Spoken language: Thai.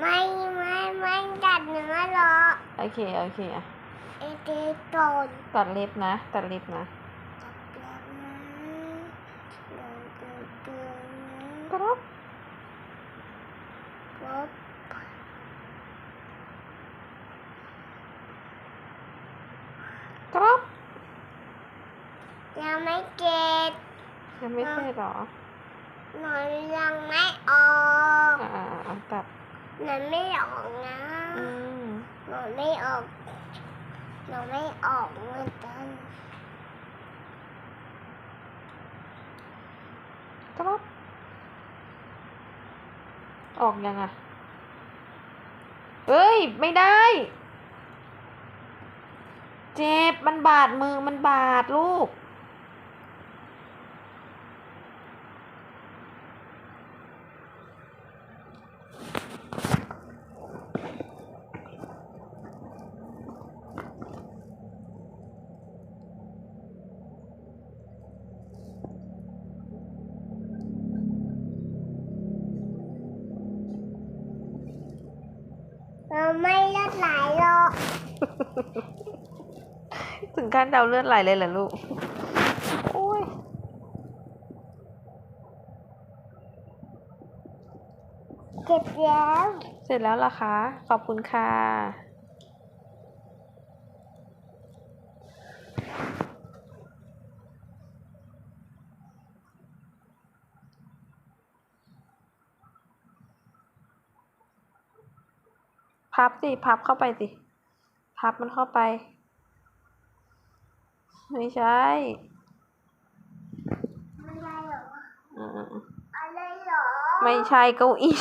ไม่ไม่ไม่กัดเนื้อหรอกโอเค โอเคอะไอเด็กโดนตัดเล็บนะ ตัดเล็บนะ จับแล้วนะเดินเดินเดินกรอบรถกรอบยังไม่เก็บยังไม่เสร็จเหรอ หนูยังไม่ออก อ่าอ่าอ่าตัด หนูไม่ออกนะอืมหนูไม่ออกหนูไม่ออกเหมือนกันกรอบออกยังอะเอ้ย ไม่ได้ เจ็บ มันบาดมือ มันบาดลูก ไม่เลือดไหลหรอกถึงขั้นเดาเลือดไหลเลยเหรอลูกโอ้ยเจ็บแล้ว เสร็จแล้วล่ะคะ ขอบคุณค่ะ พับสิ พับเข้าไปสิ พับมันเข้าไป ไม่ใช่ไม่ได้หรออืมอะไรหรอ ไม่ใช่เก้าอี้